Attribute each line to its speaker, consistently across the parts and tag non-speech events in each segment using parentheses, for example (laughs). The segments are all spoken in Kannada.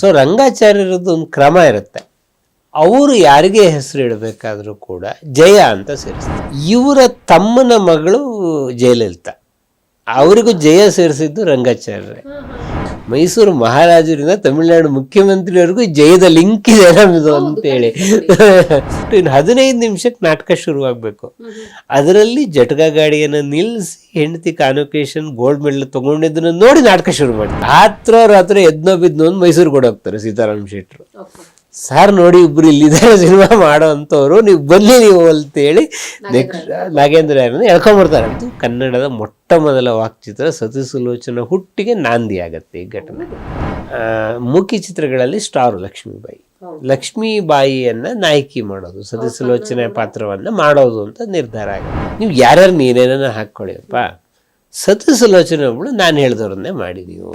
Speaker 1: ಸೊ ರಂಗಾಚಾರ್ಯರದ್ದು ಒಂದು ಕ್ರಮ ಇರುತ್ತೆ. ಅವರು ಯಾರಿಗೆ ಹೆಸರು ಇಡಬೇಕಾದ್ರೂ ಕೂಡ ಜಯ ಅಂತ ಸೇರಿಸ್ತಾರೆ. ಇವರ ತಮ್ಮನ ಮಗಳು ಜಯಲಲಿತಾ. ಅವರಿಗೂ ಜಯ ಸೇರಿಸಿದ್ದು ರಂಗಾಚಾರ್ಯರೇ. ಮೈಸೂರು ಮಹಾರಾಜರಿಂದ ತಮಿಳುನಾಡು ಮುಖ್ಯಮಂತ್ರಿವರೆಗೂ ಜಯದ ಲಿಂಕ್ ಇದೆ ನಮ್ಮದು ಅಂತೇಳಿ ಇನ್ನು ಹದಿನೈದು ನಿಮಿಷಕ್ಕೆ ನಾಟಕ ಶುರುವಾಗಬೇಕು. ಅದರಲ್ಲಿ ಜಟಕ ಗಾಡಿಯನ್ನು ನಿಲ್ಲಿಸಿ ಹೆಂಡತಿ ಕಾನ್ವೊಕೇಶನ್ ಗೋಲ್ಡ್ ಮೆಡಲ್ ತಗೊಂಡಿದ್ದನ್ನು ನೋಡಿ ನಾಟಕ ಶುರು ಮಾಡಿ ರಾತ್ರೋ ರಾತ್ರಿ ಎದ್ನೋ ಬಿದ್ನೋ ಮೈಸೂರು ಮೈಸೂರು ಕೊಡೋಗ್ತಾರೆ ಸೀತಾರಾಮ್ ಶೆಟ್ರು. ಸರ್ ನೋಡಿ ಇಬ್ರು ಇಲ್ಲಿದ್ದಾರೆ ಸಿನಿಮಾ ಮಾಡೋ ಅಂಥವ್ರು ನೀವು ಬನ್ನಿ ನೀವು ಅಂತೇಳಿ ನೆಕ್ಸ್ಟ್ ನಾಗೇಂದ್ರ ಯಾರನ್ನ ಎಳ್ಕೊಂಬರ್ತಾರೆ ಅದು ಕನ್ನಡದ ಮೊಟ್ಟ ಮೊದಲ ವಾಕ್ಚಿತ್ರ ಸತಿ ಸುಲೋಚನ ಹುಟ್ಟಿಗೆ ನಾಂದಿ ಆಗತ್ತೆ ಈ ಘಟನೆ. ಮುಖಿ ಚಿತ್ರಗಳಲ್ಲಿ ಸ್ಟಾರ್ ಲಕ್ಷ್ಮೀಬಾಯಿ. ಲಕ್ಷ್ಮೀಬಾಯಿಯನ್ನ ನಾಯಕಿ ಮಾಡೋದು ಸತಿ ಸುಲೋಚನೆ ಪಾತ್ರವನ್ನ ಮಾಡೋದು ಅಂತ ನಿರ್ಧಾರ ಆಗುತ್ತೆ. ನೀವು ಯಾರ್ಯಾರು ನೀನೇನ ಹಾಕ್ಕೊಳ್ಳಿಯಪ್ಪ ಸತಿ ಸುಲೋಚನೆ ಒಬ್ಬಳು ನಾನು ಹೇಳ್ದವ್ರನ್ನೇ ಮಾಡಿದೀವಿ ನೀವು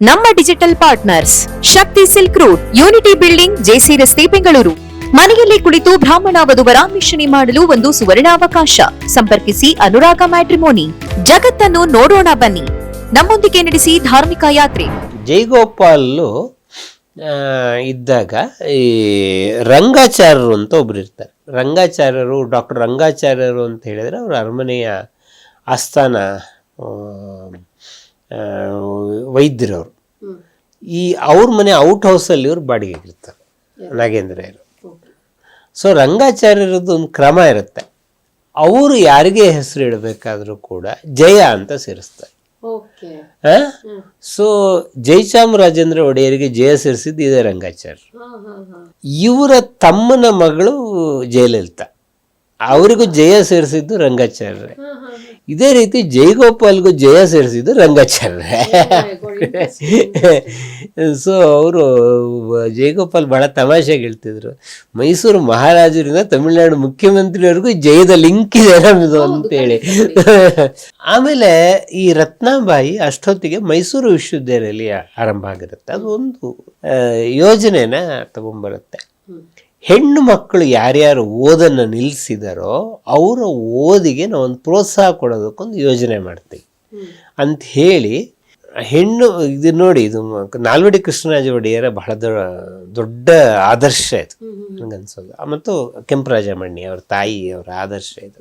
Speaker 2: ನಮ್ಮ digital partners Shakti silk route unity building JC ರಸ್ತೆ, ಬೆಂಗಳೂರು. ಮನೆಯಲ್ಲಿ ಕುಳಿತು ಬ್ರಾಹ್ಮಣ ವಧುವರ ಮಿಷಣಿ ಮಾಡಲು ಒಂದು ಸುವರ್ಣಾವಕಾಶ. ಸಂಪರ್ಕಿಸಿ ಅನುರಾಗ ಮ್ಯಾಟ್ರಿಮೋನಿ. ಜಗತ್ತನ್ನು ನೋಡೋಣ ಬನ್ನಿ. ನಮ್ಮೊಂದಿಗೆ ನಡೆಸಿ ಧಾರ್ಮಿಕ ಯಾತ್ರೆ.
Speaker 1: ಜೈಗೋಪಾಲು ಇದ್ದಾಗ ಈ ರಂಗಾಚಾರ್ಯರು ಅಂತ ಒಬ್ರು ಇರ್ತಾರೆ. ರಂಗಾಚಾರ್ಯರು, ಡಾಕ್ಟರ್ ರಂಗಾಚಾರ್ಯರು ಅಂತ ಹೇಳಿದ್ರೆ ಅವರು ಅರಮನೆಯ ಆಸ್ಥಾನ ವೈದ್ಯರವರು. ಈ ಅವ್ರ ಮನೆ ಔಟ್ ಹೌಸಲ್ಲಿ ಇವ್ರು ಬಾಡಿಗೆ ಇರ್ತಾರೆ ನಾಗೇಂದ್ರಯ್ಯರು ಸೊ ರಂಗಾಚಾರ್ಯರದ್ದು ಒಂದು ಕ್ರಮ ಇರುತ್ತೆ. ಅವರು ಯಾರಿಗೆ ಹೆಸರು ಇಡಬೇಕಾದ್ರೂ ಕೂಡ ಜಯ ಅಂತ ಸೇರಿಸ್ತಾರೆ? ಸೊ ಜಯಚಾಮರಾಜೇಂದ್ರ ಒಡೆಯರಿಗೆ ಜಯ ಸೇರಿಸಿದ್ದು ಇದೇ ರಂಗಾಚಾರ್ಯ ಇವರ ತಮ್ಮನ ಮಗಳು ಜಯಲಲಿತಾ. ಅವರಿಗೂ ಜಯ ಸೇರಿಸಿದ್ದು ರಂಗಾಚಾರ್ಯರೇ. ಇದೇ ರೀತಿ ಜೈಗೋಪಾಲ್ಗೂ ಜಯ ಸೇರಿಸಿದ್ದು ರಂಗಾಚಾರ್ಯ ಸೊ ಅವರು ಜೈಗೋಪಾಲ್ ಭಾಳ ತಮಾಷೆಗೆ ಹೇಳ್ತಿದ್ರು. ಮೈಸೂರು ಮಹಾರಾಜರಿಂದ ತಮಿಳುನಾಡು ಮುಖ್ಯಮಂತ್ರಿಯವರೆಗೂ ಜಯದ ಲಿಂಕ್ ಇದೆ ನಮ್ಮದು ಅಂತೇಳಿ. ಆಮೇಲೆ ಈ ರತ್ನಾಬಾಯಿ ಅಷ್ಟೊತ್ತಿಗೆ ಮೈಸೂರು ವಿಶ್ವವಿದ್ಯಾಲಯ ಆರಂಭ ಆಗಿರುತ್ತೆ. ಅದು ಒಂದು ಯೋಜನೆನ ತಗೊಂಬರುತ್ತೆ. ಹೆಣ್ಣು ಮಕ್ಕಳು ಯಾರ್ಯಾರು ಓದನ್ನು ನಿಲ್ಲಿಸಿದಾರೋ ಅವರ ಓದಿಗೆ ನಾವೊಂದು ಒಂದು ಪ್ರೋತ್ಸಾಹ ಕೊಡೋದಕ್ಕೊಂದು ಯೋಜನೆ ಮಾಡ್ತೀವಿ. ಅಂತ ಹೇಳಿ ಹೆಣ್ಣು ಇದು ನೋಡಿ ಇದು ನಾಲ್ವಡಿ ಕೃಷ್ಣರಾಜ ಒಡೆಯರ ಬಹಳ ದೊಡ್ಡ ದೊಡ್ಡ ಆದರ್ಶ ಇದು. ನನಗನ್ಸೋದು ಮತ್ತು ಕೆಂಪರಾಜಮಣ್ಣಿ ಅವ್ರ ತಾಯಿ ಅವರ ಆದರ್ಶ ಇದು.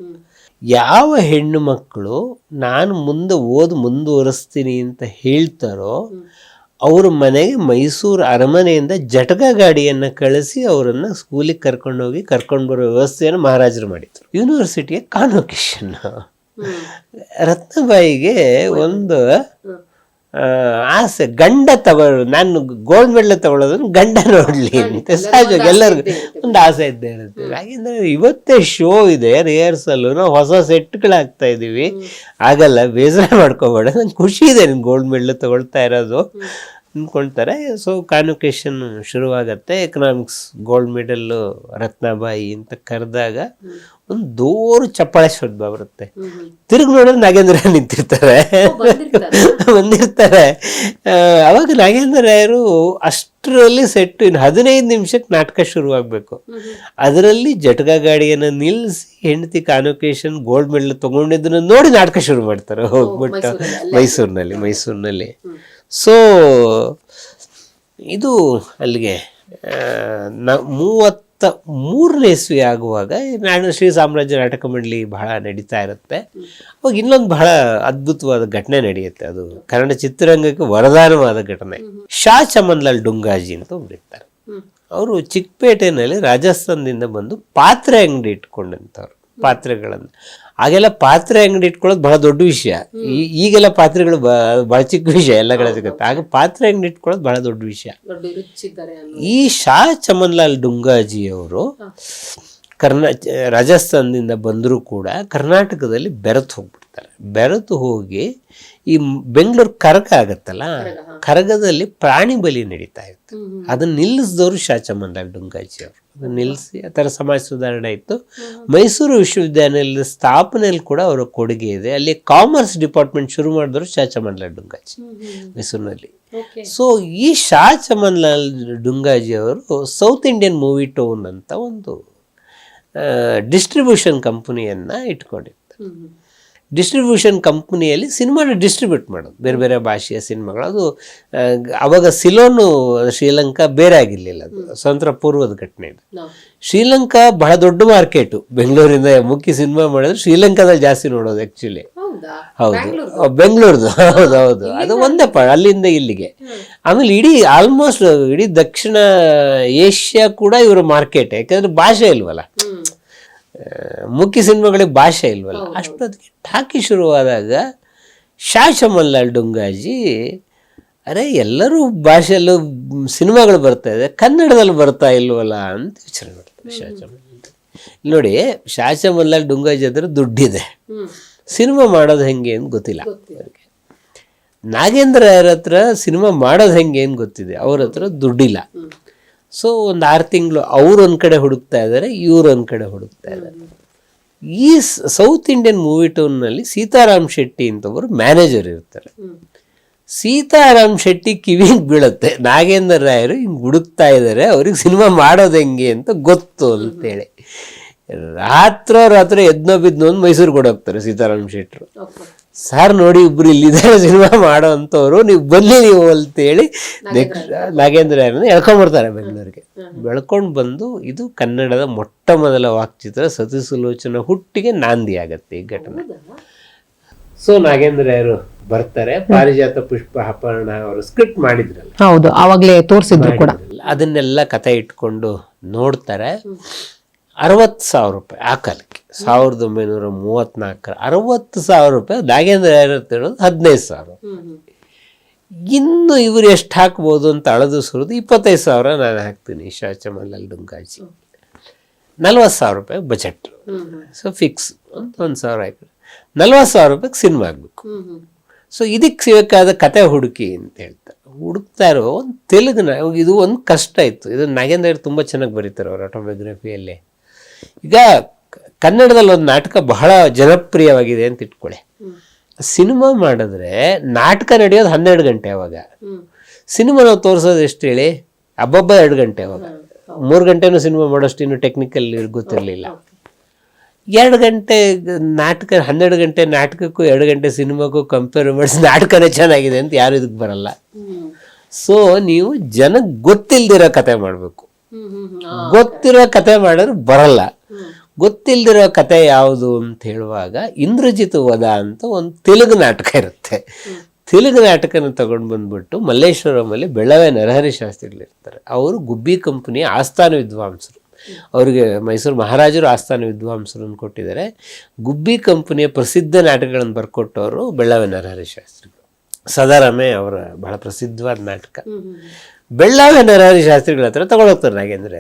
Speaker 1: ಯಾವ ಹೆಣ್ಣು ಮಕ್ಕಳು ನಾನು ಮುಂದೆ ಓದು ಮುಂದುವರಿಸ್ತೀನಿ ಅಂತ ಹೇಳ್ತಾರೋ ಅವ್ರ ಮನೆಗೆ ಮೈಸೂರು ಅರಮನೆಯಿಂದ ಜಟಕ ಗಾಡಿಯನ್ನು ಕಳಿಸಿ ಅವರನ್ನು ಸ್ಕೂಲಿಗೆ ಕರ್ಕೊಂಡೋಗಿ ಕರ್ಕೊಂಡು ಬರೋ ವ್ಯವಸ್ಥೆಯನ್ನು ಮಹಾರಾಜರು ಮಾಡಿದ್ರು. ಯೂನಿವರ್ಸಿಟಿಯ ಕಾನ್ವೊಕೇಶನ್ ರತ್ನಬಾಯಿಗೆ ಒಂದು ಆಸೆ ಗಂಡ ತಗೊಳ್ಳೋ ನಾನು ಗೋಲ್ಡ್ ಮೆಡಲ್ ತಗೊಳ್ಳೋದನ್ನು ಗಂಡ ನೋಡಲಿ ಅಂತ. ಸಹಜವಾಗಿ ಎಲ್ಲರಿಗೂ ಒಂದು ಆಸೆ ಇದ್ದೇ ಇರುತ್ತೆ. ಹಾಗೆಂದ್ರೆ ಇವತ್ತೇ ಶೋ ಇದೆ ರಿಹರ್ಸಲ್ ನಾವು ಹೊಸ ಸೆಟ್ಗಳಾಗ್ತಾ ಇದ್ದೀವಿ. ಆಗಲ್ಲ ಬೇಸರ ಮಾಡ್ಕೋಬೇಡ. ನಂಗೆ ಖುಷಿ ಇದೆ ನಿಮ್ಗೆ ಗೋಲ್ಡ್ ಮೆಡಲ್ ತಗೊಳ್ತಾ ಇರೋದು ಅಂದ್ಕೊಳ್ತಾರೆ ಸೊ ಕಾನ್ವಕೇಶನ್ ಶುರುವಾಗತ್ತೆ. ಎಕನಾಮಿಕ್ಸ್ ಗೋಲ್ಡ್ ಮೆಡಲ್ಲು ರತ್ನಾಬಾಯಿ ಅಂತ ಕರೆದಾಗ ಒಂದು ದೂರ ಚಪ್ಪಾಳೆ ಶಬ್ದ ಬರುತ್ತೆ. ತಿರುಗಿ ನೋಡಿದ್ರೆ ನಾಗೇಂದ್ರ ನಿಂತಿರ್ತಾರೆ. ಬಂದಿರ್ತಾರೆ. (laughs) ಅವಾಗ ನಾಗೇಂದ್ರ ಅವರು ಅಷ್ಟರಲ್ಲಿ ಸೆಟ್ ಇನ್ನು ಹದಿನೈದು ನಿಮಿಷಕ್ಕೆ ನಾಟಕ ಶುರುವಾಗಬೇಕು. ಅದರಲ್ಲಿ ಜಟಗ ಗಾಡಿಯನ್ನು ನಿಲ್ಲಿಸಿ ಹೆಂಡತಿ ಕಾನ್ವೊಕೇಶನ್ ಗೋಲ್ಡ್ ಮೆಡಲ್ ತಗೊಂಡಿದ್ದನ್ನ ನೋಡಿ ನಾಟಕ ಶುರು ಮಾಡ್ತಾರೆ. ಹೋಗ್ಬಿಟ್ಟು ಮೈಸೂರಿನಲ್ಲಿ ಮೈಸೂರಿನಲ್ಲಿ. ಸೊ ಇದು ಅಲ್ಲಿಗೆ ನ ಮೂವತ್ತ ಮೂರನೇ ಇಸ್ವಿ ಆಗುವಾಗ ನಾನು ಶ್ರೀ ಸಾಮ್ರಾಜ್ಯ ನಾಟಕ ಮಂಡಳಿ ಬಹಳ ನಡೀತಾ ಇರುತ್ತೆ. ಅವಾಗ ಇನ್ನೊಂದು ಬಹಳ ಅದ್ಭುತವಾದ ಘಟನೆ ನಡೆಯುತ್ತೆ. ಅದು ಕನ್ನಡ ಚಿತ್ರರಂಗಕ್ಕೆ ವರದಾನವಾದ ಘಟನೆ. ಶಾ ಚಮನ್ಲಾಲ್ ಡುಂಗಾಜಿ ಅಂತ ಒಬ್ಬರಿರ್ತಾರೆ ಅವರು ಚಿಕ್ಕಪೇಟೆಯಲ್ಲಿ ರಾಜಸ್ಥಾನದಿಂದ ಬಂದು ಪಾತ್ರೆ ಅಂಗಡಿ ಇಟ್ಕೊಂಡಂಥವ್ರು ಪಾತ್ರೆಗಳನ್ನು. ಆಗೆಲ್ಲ ಪಾತ್ರೆ ಅಂಗಡಿ ಇಟ್ಕೊಳ್ಳೋದು ಬಹಳ ದೊಡ್ಡ ವಿಷಯ. ಈ- ಈಗೆಲ್ಲ ಪಾತ್ರೆಗಳು ಬಹಳ ಚಿಕ್ಕ ವಿಷಯ ಎಲ್ಲ ಕಡೆ ಸಿಗುತ್ತೆ. ಆಗ ಪಾತ್ರೆ ಅಂಗಡಿ ಇಟ್ಕೊಳ್ಳೋದು ಬಹಳ ದೊಡ್ಡ ವಿಷಯ. ಈ ಶಾ ಚಮನ್ಲಾಲ್ ಡುಂಗಾಜಿ ಅವರು ಕರ್ನಾ ರಾಜಸ್ಥಾನದಿಂದ ಬಂದರೂ ಕೂಡ ಕರ್ನಾಟಕದಲ್ಲಿ ಬೆರೆತು ಹೋಗ್ಬಿಡ್ತಾರೆ ಬೆರೆತು ಹೋಗಿ ಈ ಬೆಂಗಳೂರು ಕರಗ ಆಗತ್ತಲ್ಲ? ಕರಗದಲ್ಲಿ ಪ್ರಾಣಿ ಬಲಿ ನಡೀತಾ ಇತ್ತು. ಅದನ್ನ ನಿಲ್ಲಿಸಿದವರು ಶಾ ಚಮನ್ಲಾಲ್ ಡುಂಗಾಜಿ ಅವರು ಅದನ್ನ ನಿಲ್ಲಿಸಿ ಆ ಥರ ಸಮಾಜ ಸುಧಾರಣೆ ಇತ್ತು. ಮೈಸೂರು ವಿಶ್ವವಿದ್ಯಾನಿಲಯದ ಸ್ಥಾಪನೆಯಲ್ಲಿ ಕೂಡ ಅವರ ಕೊಡುಗೆ ಇದೆ. ಅಲ್ಲಿ ಕಾಮರ್ಸ್ ಡಿಪಾರ್ಟ್ಮೆಂಟ್ ಶುರು ಮಾಡಿದ್ರು ಶಾಚಮನ್ಲಾಲ್ ಡುಂಗಾಜಿ ಮೈಸೂರಿನಲ್ಲಿ. ಸೊ ಈ ಶಾ ಚಮನ್ಲಾಲ್ ಡುಂಗಾಜಿ ಅವರು ಸೌತ್ ಇಂಡಿಯನ್ ಮೂವಿ ಟೋನ್ ಅಂತ ಒಂದು ಡಿಸ್ಟ್ರಿಬ್ಯೂಷನ್ ಕಂಪನಿಯನ್ನು ಇಟ್ಕೊಂಡಿರ್ತಾರೆ ಡಿಸ್ಟ್ರಿಬ್ಯೂಷನ್ ಕಂಪ್ನಿಯಲ್ಲಿ ಸಿನಿಮಾನ ಡಿಸ್ಟ್ರಿಬ್ಯೂಟ್ ಮಾಡೋದು. ಬೇರೆ ಬೇರೆ ಭಾಷೆಯ ಸಿನಿಮಾಗಳು. ಅದು ಅವಾಗ ಸಿಲೋನು ಶ್ರೀಲಂಕಾ ಬೇರೆ ಆಗಿರಲಿಲ್ಲ ಅದು. ಸ್ವತಂತ್ರ ಪೂರ್ವದ ಘಟನೆ ಇದು. ಶ್ರೀಲಂಕಾ ಬಹಳ ದೊಡ್ಡ ಮಾರ್ಕೆಟು. ಬೆಂಗಳೂರಿಂದ ಮುಖ್ಯ ಸಿನಿಮಾ ಮಾಡಿದ್ರೆ ಶ್ರೀಲಂಕಾದಲ್ಲಿ ಜಾಸ್ತಿ ನೋಡೋದು ಆ್ಯಕ್ಚುಲಿ
Speaker 3: ಹೌದಾ?
Speaker 1: ಬೆಂಗಳೂರದು? ಹೌದು ಹೌದು. ಅದು ಒಂದೇ ಪ ಅಲ್ಲಿಂದ ಇಲ್ಲಿಗೆ. ಆಮೇಲೆ ಇಡೀ ಆಲ್ಮೋಸ್ಟ್ ಇಡೀ ದಕ್ಷಿಣ ಏಷ್ಯಾ ಕೂಡ ಇವರು ಮಾರ್ಕೆಟ್. ಯಾಕಂದ್ರೆ ಭಾಷೆ ಇಲ್ವಲ್ಲ. ಮುಖ್ಯ ಸಿನಿಮಾಗಳಿಗೆ ಭಾಷೆ ಇಲ್ವಲ್ಲ? ಅಷ್ಟೊತ್ತಿಗೆ ಟಾಕಿ ಶುರುವಾದಾಗ ಶಾಶಮಲ್ಲಾಲ್ ಡುಂಗಾಜಿ ಅರೆ ಎಲ್ಲರೂ ಭಾಷೆಯಲ್ಲೂ ಸಿನಿಮಾಗಳು ಬರ್ತಾ ಇದೆ ಕನ್ನಡದಲ್ಲಿ ಬರ್ತಾ ಇಲ್ವಲ್ಲ? ಅಂತ ವಿಚಾರ ಮಾಡ್ತಾರೆ ಶಾಶಮಲ್ಲ ನೋಡಿ ಶಾಶ ಮಲ್ಲಾಳ್ ಡುಂಗಾಜಿ ಅಂದ್ರೆ ದುಡ್ಡಿದೆ. ಸಿನಿಮಾ ಮಾಡೋದು ಹೆಂಗೆ ಅಂತ ಗೊತ್ತಿಲ್ಲ. ನಾಗೇಂದ್ರ ಅವ್ರ ಹತ್ರ ಸಿನಿಮಾ ಮಾಡೋದು ಹೆಂಗೆ ಅಂತ ಗೊತ್ತಿದೆ ಅವ್ರ ಹತ್ರ ದುಡ್ಡಿಲ್ಲ. ಸೊ ಒಂದು ಆರು ತಿಂಗಳು ಅವ್ರು ಒಂದು ಕಡೆ ಹುಡುಕ್ತಾ ಇದ್ದಾರೆ ಇವ್ರು ಒಂದು ಕಡೆ ಹುಡುಕ್ತಾ ಇದ್ದಾರೆ ಈ ಸೌತ್ ಇಂಡಿಯನ್ ಮೂವಿ ಟೌನ್ನಲ್ಲಿ ಸೀತಾರಾಮ್ ಶೆಟ್ಟಿ ಅಂತವರು ಮ್ಯಾನೇಜರ್ ಇರ್ತಾರೆ. ಸೀತಾರಾಮ್ ಶೆಟ್ಟಿ ಕಿವಿಗೆ ಬೀಳುತ್ತೆ. ನಾಗೇಂದ್ರ ರಾಯರು ಹಿಂಗೆ ಹುಡುಕ್ತಾ ಇದ್ದಾರೆ ಅವ್ರಿಗೆ ಸಿನಿಮಾ ಮಾಡೋದು ಹೆಂಗೆ ಅಂತ ಗೊತ್ತು ಅಂತೇಳಿ ರಾತ್ರೋ ರಾತ್ರಿ ಎದ್ನೋ ಬಿದ್ನೋ ಒಂದು ಮೈಸೂರಿಗೆ ಕೊಡೋಗ್ತಾರೆ ಸೀತಾರಾಮ್ ಶೆಟ್ಟರು ಸರ್ ನೋಡಿ ಇಬ್ರು ಇಲ್ಲಿದ್ದಾರೆ ಸಿನಿಮಾ ಮಾಡೋ ಅಂಥವ್ರು. ನೀವು ಬನ್ನಿ ನೀವು ಅಂತೇಳಿ ನೆಕ್ಸ್ಟ್ ನಾಗೇಂದ್ರ ರಾಯರನ್ನ ಎಳ್ಕೊಂಬರ್ತಾರೆ ಬೆಂಗಳೂರಿಗೆ. ಬೆಳ್ಕೊಂಡು ಬಂದು ಇದು ಕನ್ನಡದ ಮೊಟ್ಟ ಮೊದಲ ವಾಕ್ಚಿತ್ರ ಸತಿ ಸುಲೋಚನ ಹುಟ್ಟಿಗೆ ನಾಂದಿ ಆಗತ್ತೆ ಈ ಘಟನೆ. ಸೊ ನಾಗೇಂದ್ರ ಯಾರು ಬರ್ತಾರೆ? ಪಾರಿಜಾತ ಪುಷ್ಪ ಅಪರ್ಣ ಅವರು ಸ್ಕ್ರಿಪ್ಟ್ ಮಾಡಿದ್ರಲ್ಲ.
Speaker 3: ಹೌದು ಆವಾಗಲೇ ತೋರಿಸಿದ್ರು ಕೂಡ.
Speaker 1: ಅದನ್ನೆಲ್ಲ ಕತೆ ಇಟ್ಕೊಂಡು ನೋಡ್ತಾರೆ. ಅರವತ್ತು ಸಾವಿರ ರೂಪಾಯಿ ಆ ಕಾಲಕ್ಕೆ. ಸಾವಿರದ ಒಂಬೈನೂರ ಮೂವತ್ನಾಲ್ಕರ ಅರವತ್ತು ಸಾವಿರ ರೂಪಾಯಿ ನಾಗೇಂದ್ರ ರಾಯರು ಹೇಳೋದು ಹದಿನೈದು ಸಾವಿರ. ಇನ್ನು ಇವರು ಎಷ್ಟು ಹಾಕ್ಬೋದು ಅಂತ ಅಳದು ಸುರಿದು ಇಪ್ಪತ್ತೈದು ಸಾವಿರ ನಾನು ಹಾಕ್ತೀನಿ ಶಾಚಮಲ್ಲಲ್ಲಿ ಡುಂಗಾಜಿ. ನಲ್ವತ್ತು ಸಾವಿರ ರೂಪಾಯಿ ಬಜೆಟ್. ಸೊ ಫಿಕ್ಸ್ ಅಂತ ಒಂದು ಸಾವಿರ ಹಾಕಿ ನಲ್ವತ್ತು ಸಾವಿರ ರೂಪಾಯಿಗೆ ಸಿನಿಮಾ ಆಗಬೇಕು. ಸೊ ಇದಕ್ಕೆ ಸಿಗಬೇಕಾದ ಕತೆ ಹುಡುಕಿ ಅಂತ ಹೇಳ್ತಾರೆ. ಹುಡುಕ್ತಾ ಇರೋ ಒಂದು ತೆಲುಗಿನ ಇದು ಒಂದು ಕಷ್ಟ ಇತ್ತು. ಇದು ನಾಗೇಂದ್ರ ತುಂಬ ಚೆನ್ನಾಗಿ ಬರೀತಾರೆ ಅವ್ರ ಆಟೋಬಯೋಗ್ರಫಿಯಲ್ಲಿ ಈಗ ಕನ್ನಡದಲ್ಲಿ ಒಂದು ನಾಟಕ ಬಹಳ ಜನಪ್ರಿಯವಾಗಿದೆ ಅಂತ ಇಟ್ಕೊಳ್ಳಿ. ಸಿನಿಮಾ ಮಾಡಿದ್ರೆ ನಾಟಕ ನಡೆಯೋದು ಹನ್ನೆರಡು ಗಂಟೆ ಅವಾಗ. ಸಿನಿಮಾ ನಾವು ತೋರಿಸೋದು ಎಷ್ಟು ಹೇಳಿ? ಹಬ್ಬಬ್ಬ ಎರಡು ಗಂಟೆ ಅವಾಗ. ಮೂರು ಗಂಟೆನೂ ಸಿನಿಮಾ ಮಾಡೋಷ್ಟು ಇನ್ನು ಟೆಕ್ನಿಕಲ್ ಗೊತ್ತಿರಲಿಲ್ಲ. ಎರಡು ಗಂಟೆ ನಾಟಕ ಹನ್ನೆರಡು ಗಂಟೆ ನಾಟಕಕ್ಕೂ ಎರಡು ಗಂಟೆ ಸಿನಿಮಾಕ್ಕೂ ಕಂಪೇರ್ ಮಾಡಿಸಿ ನಾಟಕನೇ ಚೆನ್ನಾಗಿದೆ ಅಂತ ಯಾರು ಇದಕ್ಕೆ ಬರಲ್ಲ. ಸೊ ನೀವು ಜನಕ್ಕೆ ಗೊತ್ತಿಲ್ದಿರೋ ಕತೆ ಮಾಡಬೇಕು. ಗೊತ್ತಿರೋ ಕತೆ ಮಾಡಿದ್ರೆ ಬರಲ್ಲ. ಗೊತ್ತಿಲ್ದಿರೋ ಕತೆ ಯಾವುದು ಅಂತ ಹೇಳುವಾಗ ಇಂದ್ರಜಿತ್ ವಧ ಅಂತ ಒಂದು ತೆಲುಗು ನಾಟಕ ಇರುತ್ತೆ. ತೆಲುಗು ನಾಟಕನ ತಗೊಂಡು ಬಂದ್ಬಿಟ್ಟು ಮಲ್ಲೇಶ್ವರಮಲ್ಲಿ ಬೆಳವೆ ನರಹರಿ ಶಾಸ್ತ್ರಿಗಳಿರ್ತಾರೆ. ಅವರು ಗುಬ್ಬಿ ಕಂಪನಿಯ ಆಸ್ಥಾನ ವಿದ್ವಾಂಸರು. ಅವರಿಗೆ ಮೈಸೂರು ಮಹಾರಾಜರು ಆಸ್ಥಾನ ವಿದ್ವಾಂಸರನ್ನು ಕೊಟ್ಟಿದ್ದಾರೆ. ಗುಬ್ಬಿ ಕಂಪನಿಯ ಪ್ರಸಿದ್ಧ ನಾಟಕಗಳನ್ನು ಬರ್ಕೊಟ್ಟವರು ಬೆಳ್ಳವೆ ನರಹರಿ ಶಾಸ್ತ್ರಿಗಳು. ಸದಾರಾಮೆ ಅವರ ಬಹಳ ಪ್ರಸಿದ್ಧವಾದ ನಾಟಕ. ಬೆಳ್ಳಾವೆ ನರಹರಿ ಶಾಸ್ತ್ರಿಗಳ ಹತ್ರ ತಗೊಂಡೋಗ್ತಾರೆ ನಾಗೇಂದ್ರ.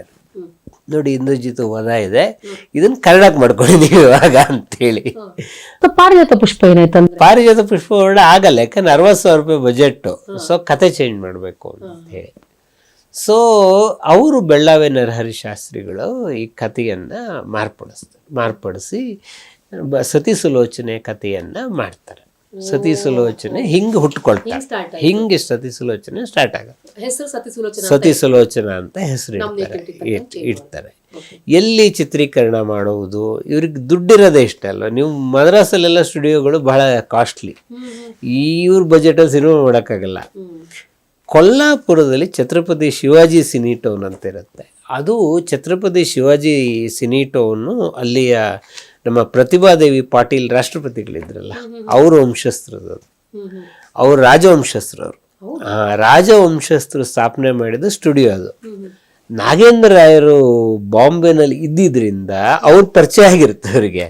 Speaker 1: ನೋಡಿ ಇಂದ್ರಜಿತ್ ವಧ ಇದೆ. ಇದನ್ನ ಕನ್ನಡಕ್ಕೆ ಮಾಡ್ಕೊಳ್ಳಿ ನೀವು ಇವಾಗ ಅಂತೇಳಿ.
Speaker 3: ಪಾರಿಜಾತ ಪುಷ್ಪ ಏನಾಯ್ತು
Speaker 1: ಪಾರಿಜಾತ ಪುಷ್ಪ ವರ್ಣ ಆಗಲ್ಲ ಯಾಕಂದ್ರೆ ಅರವತ್ತು ಸಾವಿರ ರೂಪಾಯಿ ಬಜೆಟ್ಟು. ಸೊ ಕತೆ ಚೇಂಜ್ ಮಾಡಬೇಕು ಅಂತ ಹೇಳಿ. ಸೊ ಅವರು ಬೆಳ್ಳಾವೆ ನರಹರಿ ಶಾಸ್ತ್ರಿಗಳು ಈ ಕಥೆಯನ್ನು ಮಾರ್ಪಡಿಸ್ತಾರೆ ಮಾರ್ಪಡಿಸಿ ಬ ಸತಿ ಸುಲೋಚನೆ ಕಥೆಯನ್ನ ಮಾಡ್ತಾರೆ. ಸತಿ ಸುಲೋಚನೆ ಹಿಂಗೆ ಹುಟ್ಕೊಳ್ತಾರೆ ಹಿಂಗೆ ಸತಿ ಸುಲೋಚನೆ ಸ್ಟಾರ್ಟ್ ಆಗುತ್ತೆ
Speaker 3: ಸತಿ ಸುಲೋಚನ
Speaker 1: ಅಂತ ಹೆಸರು ಇಡ್ತಾರೆ ಇಡ್ತಾರೆ. ಎಲ್ಲಿ ಚಿತ್ರೀಕರಣ ಮಾಡುವುದು ಇವ್ರಿಗೆ ದುಡ್ಡಿರೋದೇ ಇಷ್ಟ ಅಲ್ವ? ನೀವು ಮದ್ರಾಸಲ್ಲೆಲ್ಲ ಸ್ಟುಡಿಯೋಗಳು ಬಹಳ ಕಾಸ್ಟ್ಲಿ ಇವ್ರ ಬಜೆಟಲ್ಲಿ ಸಿನಿಮಾ ಮಾಡೋಕ್ಕಾಗಲ್ಲ. ಕೊಲ್ಲಾಪುರದಲ್ಲಿ ಛತ್ರಪತಿ ಶಿವಾಜಿ ಸಿನಿ ಟೌನ್ ಅಂತ ಇರುತ್ತೆ. ಅದು ಛತ್ರಪತಿ ಶಿವಾಜಿ ಸಿನಿ ಟೌನು ಅಲ್ಲಿಯ ನಮ್ಮ ಪ್ರತಿಭಾದೇವಿ ಪಾಟೀಲ್ ರಾಷ್ಟ್ರಪತಿಗಳಿದ್ರಲ್ಲ ಅವರು ಅದು. ಅವ್ರು ರಾಜವಂಶಸ್ಥರವರು. ರಾಜವಂಶಸ್ಥರು ಸ್ಥಾಪನೆ ಮಾಡಿದ ಸ್ಟುಡಿಯೋ ಅದು. ನಾಗೇಂದ್ರ ರಾಯರು ಬಾಂಬೆನಲ್ಲಿ ಇದ್ದಿದ್ರಿಂದ ಅವ್ರು ಪರಿಚಯ ಆಗಿರುತ್ತೆ ಅವರಿಗೆ.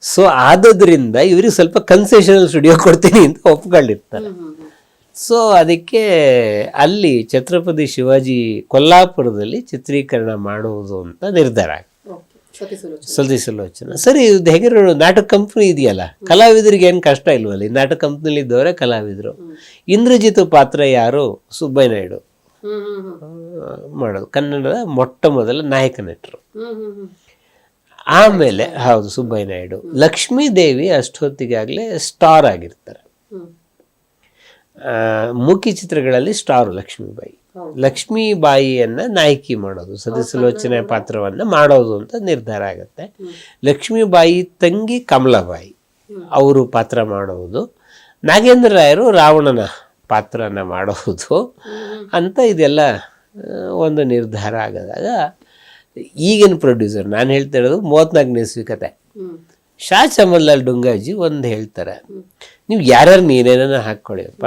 Speaker 1: ಸೊ ಆದದ್ರಿಂದ ಇವ್ರಿಗೆ ಸ್ವಲ್ಪ ಕನ್ಸೆಷನಲ್ ಸ್ಟುಡಿಯೋ ಕೊಡ್ತೀನಿ ಅಂತ ಒಪ್ಕೊಂಡಿರ್ತಾರೆ. ಸೊ ಅದಕ್ಕೆ ಅಲ್ಲಿ ಛತ್ರಪತಿ ಶಿವಾಜಿ ಕೊಲ್ಲಾಪುರದಲ್ಲಿ ಚಿತ್ರೀಕರಣ ಮಾಡುವುದು ಅಂತ ನಿರ್ಧಾರ ಆಗುತ್ತೆ
Speaker 3: ಸತಿ ಸುಲೋಚನ
Speaker 1: ಸರಿ ಇದು ಹೇಗಿರೋ ನಾಟಕ ಕಂಪ್ನಿ ಇದೆಯಲ್ಲ ಕಲಾವಿದರಿಗೆ ಏನು ಕಷ್ಟ ಇಲ್ವಲ್ಲ? ಈ ನಾಟಕ ಕಂಪ್ನಿಲಿ ಇದ್ದವರೇ ಕಲಾವಿದರು. ಇಂದ್ರಜಿತ್ ಪಾತ್ರ ಯಾರು? ಸುಬ್ಬಯ್ಯ ನಾಯ್ಡು. ಮಾಡೋದು. ಕನ್ನಡದ ಮೊಟ್ಟ ಮೊದಲ ನಾಯಕ ನಟರು. ಆಮೇಲೆ ಹೌದು ಸುಬ್ಬಯ್ಯ ನಾಯ್ಡು. ಲಕ್ಷ್ಮೀ ದೇವಿ ಅಷ್ಟೊತ್ತಿಗಾಗಲೇ ಸ್ಟಾರ್ ಆಗಿರ್ತಾರೆ. ಮುಖಿ ಚಿತ್ರಗಳಲ್ಲಿ ಸ್ಟಾರು ಲಕ್ಷ್ಮೀಬಾಯಿ. ಲಕ್ಷ್ಮೀಬಾಯಿಯನ್ನ ನಾಯಕಿ ಮಾಡೋದು ಸದಸ್ಯಲೋಚನೆ ಪಾತ್ರವನ್ನ ಮಾಡೋದು ಅಂತ ನಿರ್ಧಾರ ಆಗುತ್ತೆ. ಲಕ್ಷ್ಮೀಬಾಯಿ ತಂಗಿ ಕಮಲಾಬಾಯಿ ಅವರು ಪಾತ್ರ ಮಾಡೋದು. ನಾಗೇಂದ್ರ ರಾಯರು ರಾವಣನ ಪಾತ್ರನ ಮಾಡೋದು. ಅಂತ ಇದೆಲ್ಲ ಒಂದು ನಿರ್ಧಾರ ಆಗದಾಗ ಈಗಿನ ಪ್ರೊಡ್ಯೂಸರ್ ನಾನು ಹೇಳ್ತಾ ಇರೋದು ಮೂವತ್ನಾಲ್ಕನೇ ಸ್ವೀಕತೆ ಕತೆ. ಶಾ ಚಮಲ್ಲಾಲ್ ಡುಂಗಾಜಿ ಒಂದು ಹೇಳ್ತಾರೆ. ನೀವು ಯಾರ್ಯಾರು ನೀನೇನ ಹಾಕ್ಕೊಳ್ಳಿಯಪ್ಪ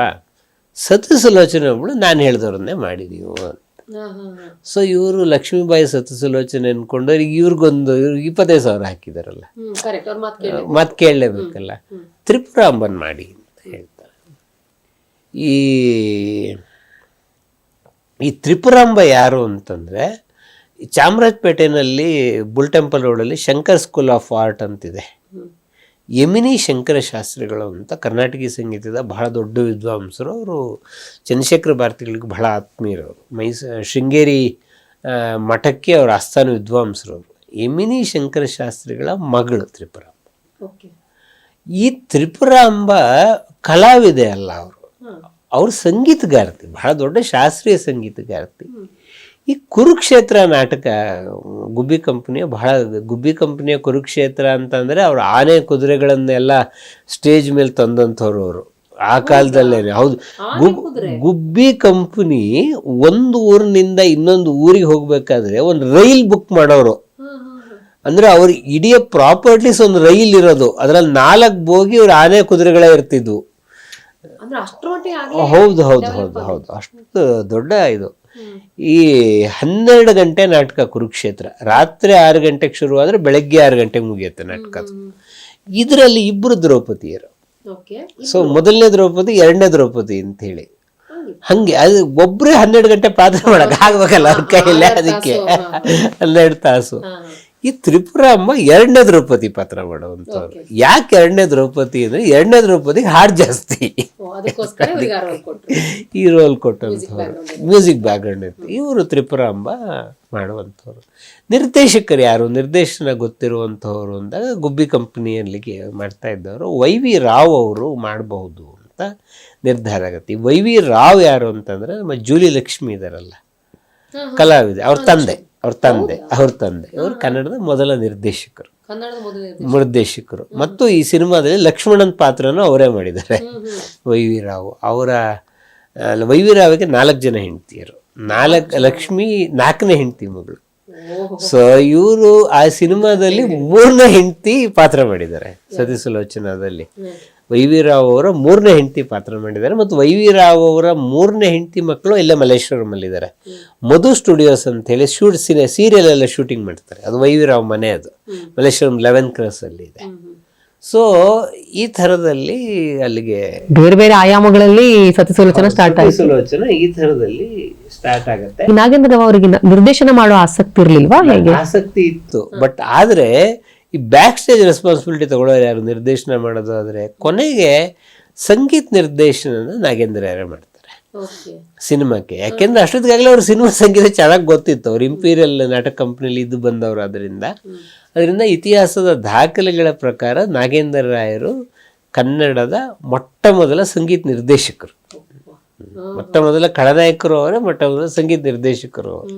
Speaker 1: ಸತಿ ಸುಲೋಚನೆ ಒಬ್ಳು ನಾನು ಹೇಳ್ದವ್ರನ್ನೇ ಮಾಡಿ ನೀವು ಅಂತ ಸೊ ಇವರು ಲಕ್ಷ್ಮೀಬಾಯಿ ಸತಸಲೋಚನೆ ಸುಲೋಚನೆ ಅನ್ಕೊಂಡು ಈಗ ಇವ್ರಿಗೊಂದು ಇವ್ರಿಗೆ ಇಪ್ಪತ್ತೈದು ಸಾವಿರ ಹಾಕಿದಾರಲ್ಲ.
Speaker 3: ಮಾತು
Speaker 1: ಮತ್ತೆ ಕೇಳಲೇಬೇಕಲ್ಲ. ತ್ರಿಪುರಾಂಬನ್ ಮಾಡಿ ಅಂತ ಹೇಳ್ತಾರೆ. ಈ ಈ ತ್ರಿಪುರಾಂಬ ಯಾರು ಅಂತಂದರೆ ಚಾಮರಾಜಪೇಟೆನಲ್ಲಿ ಬುಲ್ ಟೆಂಪಲ್ ರೋಡಲ್ಲಿ ಶಂಕರ್ ಸ್ಕೂಲ್ ಆಫ್ ಆರ್ಟ್ ಅಂತಿದೆ. ಯಮಿನಿ ಶಂಕರ ಶಾಸ್ತ್ರಿಗಳು ಅಂತ ಕರ್ನಾಟಕ ಸಂಗೀತದ ಬಹಳ ದೊಡ್ಡ ವಿದ್ವಾಂಸರು. ಅವರು ಚಂದ್ರಶೇಖರ ಭಾರತಿಗಳಿಗೆ ಬಹಳ ಆತ್ಮೀಯರು. ಮೈಸ ಶೃಂಗೇರಿ ಮಠಕ್ಕೆ ಅವರ ಆಸ್ಥಾನ ವಿದ್ವಾಂಸರು. ಅವರು ಯಮಿನಿ ಶಂಕರ ಶಾಸ್ತ್ರಿಗಳ ಮಗಳು ತ್ರಿಪುರ.
Speaker 3: ಓಕೆ.
Speaker 1: ಈ ತ್ರಿಪುರಾಂಬ ಕಲಾವಿದೆ ಅಲ್ಲ ಅವರು. ಅವರು ಸಂಗೀತಗಾರ್ತಿ ಬಹಳ ದೊಡ್ಡ ಶಾಸ್ತ್ರೀಯ ಸಂಗೀತಗಾರ್ತಿ. ಈ ಕುರುಕ್ಷೇತ್ರ ನಾಟಕ ಗುಬ್ಬಿ ಕಂಪ್ನಿಯ ಬಹಳ ಗುಬ್ಬಿ ಕಂಪ್ನಿಯ ಕುರುಕ್ಷೇತ್ರ ಅಂತಂದರೆ ಅವರು ಆನೆ ಕುದುರೆಗಳನ್ನೆಲ್ಲ ಸ್ಟೇಜ್ ಮೇಲೆ ತಂದಂಥವ್ರು ಅವರು. ಆ ಕಾಲದಲ್ಲೇನೆ. ಹೌದು. ಗುಬ್- ಗುಬ್ಬಿ ಕಂಪನಿ ಒಂದು ಊರಿನಿಂದ ಇನ್ನೊಂದು ಊರಿಗೆ ಹೋಗಬೇಕಾದ್ರೆ ಒಂದು ರೈಲ್ ಬುಕ್ ಮಾಡೋರು. ಅಂದರೆ ಅವ್ರ ಇಡೀ ಪ್ರಾಪರ್ಟೀಸ್ ಒಂದು ರೈಲ್ ಇರೋದು. ಅದ್ರಲ್ಲಿ ನಾಲ್ಕು ಬೋಗಿ ಅವ್ರು ಆನೆ ಕುದುರೆಗಳೇ ಇರ್ತಿದ್ವು. ಹೌದು ಹೌದು ಹೌದು ಹೌದು. ಅಷ್ಟು ದೊಡ್ಡ ಇದು. ಈ ಹನ್ನೆರಡು ಗಂಟೆ ನಾಟಕ ಕುರುಕ್ಷೇತ್ರ. ರಾತ್ರಿ ಆರು ಗಂಟೆಗೆ ಶುರುವಾದ್ರೆ ಬೆಳಗ್ಗೆ ಆರು ಗಂಟೆಗೆ ಮುಗಿಯುತ್ತೆ ನಾಟಕ ಇದರಲ್ಲಿ ಇಬ್ಬರು ದ್ರೌಪದಿಯರು. ಸೊ ಮೊದಲನೇ ದ್ರೌಪದಿ ಎರಡನೇ ದ್ರೌಪದಿ ಅಂತ ಹೇಳಿ ಹಂಗೆ ಅದು ಒಬ್ಬರೇ ಹನ್ನೆರಡು ಗಂಟೆ ಪಾತ್ರ ಮಾಡಕ್ ಆಗ್ಬೇಕಲ್ಲ ಅವ್ರ ಕೈಯಲ್ಲಿ ಅದಕ್ಕೆ. ಹನ್ನೆರಡು ತಾಸು. ಈ ತ್ರಿಪುರಾಮ್ಮ ಎರಡನೇ ದ್ರೌಪದಿ ಪಾತ್ರ ಮಾಡುವಂಥವ್ರು. ಯಾಕೆ ಎರಡನೇ ದ್ರೌಪದಿ ಅಂದ್ರೆ ಎರಡನೇ ದ್ರೌಪದಿ ಹಾಡು ಜಾಸ್ತಿ. ಈ ರೋಲ್ ಕೊಟ್ಟಂಥವ್ರು. ಮ್ಯೂಸಿಕ್ ಬ್ಯಾಕ್ಗ್ರೌಂಡ್ ಇತ್ತು. ಇವರು ತ್ರಿಪುರಾಂಬ ಮಾಡುವಂಥವ್ರು. ನಿರ್ದೇಶಕರು ಯಾರು? ನಿರ್ದೇಶನ ಗೊತ್ತಿರುವಂಥವ್ರು ಅಂದಾಗ ಗುಬ್ಬಿ ಕಂಪನಿಯಲ್ಲಿಗೆ ಮಾಡ್ತಾ ಇದ್ದವರು. ವೈ ವಿ ರಾವ್ ಅವರು ಮಾಡಬಹುದು ಅಂತ ನಿರ್ಧಾರ ಆಗತ್ತೆ. ವೈ ವಿ ರಾವ್ ಯಾರು ಅಂತಂದ್ರೆ ನಮ್ಮ ಜೂಲಿ ಲಕ್ಷ್ಮಿ ಇದಾರಲ್ಲ. ಕಲಾವಿದೆ ಅವ್ರ ತಂದೆ. ಅವ್ರ ತಂದೆ ಅವ್ರ ತಂದೆ. ಇವರು ಕನ್ನಡದ ಮೊದಲ ನಿರ್ದೇಶಕರು. ನಿರ್ದೇಶಕರು. ಮತ್ತು ಈ ಸಿನಿಮಾದಲ್ಲಿ ಲಕ್ಷ್ಮಣನ್ ಪಾತ್ರನೂ ಅವರೇ ಮಾಡಿದ್ದಾರೆ. Y V Rao. ಅವರ ವೈ ವಿ ರಾವ್ಗೆ ನಾಲ್ಕು ಜನ ಹೆಂಡತಿಯರು. ನಾಲ್ಕು ಲಕ್ಷ್ಮಿ ನಾಲ್ಕನೇ ಹೆಂಡತಿ ಮಗಳು. ಸೊ ಇವರು ಆ ಸಿನಿಮಾದಲ್ಲಿ ಮೂರನೇ ಹೆಂಡತಿ ಪಾತ್ರ ಮಾಡಿದ್ದಾರೆ ಸತಿ ಸುಲೋಚನಾದಲ್ಲಿ ವೈ ವಿ ರಾವ್ ಅವರ ಮೂರನೇ ಹೆಂಡತಿ ಪಾತ್ರ ಮಾಡಿದ್ದಾರೆ ಮತ್ತು ವೈ ವಿ ರಾವ್ ಅವರ ಮೂರನೇ ಹೆಂಡತಿ ಮಕ್ಕಳು ಇಲ್ಲೇ ಮಲ್ಲೇಶ್ವರಮಲ್ಲಿದ್ದಾರೆ. ಮಧು ಸ್ಟುಡಿಯೋಸ್ ಅಂತ ಹೇಳಿ ಶೂಟ್ ಸಿನಿ ಸೀರಿಯಲ್ ಎಲ್ಲ ಶೂಟಿಂಗ್ ಮಾಡ್ತಾರೆ. ಅದು ವೈ ವಿ ರಾವ್ ಮನೆ ಅದು. ಮಲ್ಲೇಶ್ವರಂ ಲೆವೆನ್ ಕ್ರಾಸ್ ಅಲ್ಲಿ ಇದೆ. ಸೊ ಈ ಥರದಲ್ಲಿ ಅಲ್ಲಿಗೆ
Speaker 3: ಬೇರೆ ಬೇರೆ ಆಯಾಮಗಳಲ್ಲಿ ಸತಿ ಸುಲೋಚನ ಸ್ಟಾರ್ಟ್
Speaker 1: ಆಯ್ತು. ಸುಲೋಚನ ಈ ಥರದಲ್ಲಿ ಸ್ಟಾರ್ಟ್ ಆಗುತ್ತೆ.
Speaker 3: ನಾಗೇಂದ್ರ ರಾವ್ ಅವರಿಗೆ ನಿರ್ದೇಶನ ಮಾಡೋ ಆಸಕ್ತಿ ಇರ್ಲಿಲ್ವಾ ಹೇಗೆ?
Speaker 1: ಆಸಕ್ತಿ ಇತ್ತು. ಬಟ್ ಆದ್ರೆ ಈ ಬ್ಯಾಕ್ ಸ್ಟೇಜ್ ರೆಸ್ಪಾನ್ಸಿಬಿಲಿಟಿ ತಗೊಳ್ಳೋರು ಯಾರು ನಿರ್ದೇಶನ ಮಾಡೋದು ಆದ್ರೆ ಕೊನೆಗೆ ಸಂಗೀತ ನಿರ್ದೇಶನ ನಾಗೇಂದ್ರ ಯಾರೇ ಮಾಡ್ತಾರೆ. ಸಿನಿಮಾಕ್ಕೆ. ಯಾಕೆಂದ್ರೆ ಅಷ್ಟೊತ್ತಿಗಾಗಲೇ ಅವ್ರ ಸಿನಿಮಾ ಸಂಗೀತ ಚೆನ್ನಾಗಿ ಗೊತ್ತಿತ್ತು. ಅವ್ರು ಇಂಪೀರಿಯಲ್ ನಾಟಕ ಕಂಪ್ನಿಲಿ ಇದ್ದು ಬಂದವರು ಅದರಿಂದ ಅದರಿಂದ ಇತಿಹಾಸದ ದಾಖಲೆಗಳ ಪ್ರಕಾರ ನಾಗೇಂದ್ರ ರಾಯರು ಕನ್ನಡದ ಮೊಟ್ಟ ಮೊದಲ ಸಂಗೀತ ನಿರ್ದೇಶಕರು. ಮೊಟ್ಟ ಮೊದಲ ಖಳನಾಯಕರು ಅವರೇ ಮೊಟ್ಟ ಮೊದಲ ಸಂಗೀತ ನಿರ್ದೇಶಕರು ಅವರು.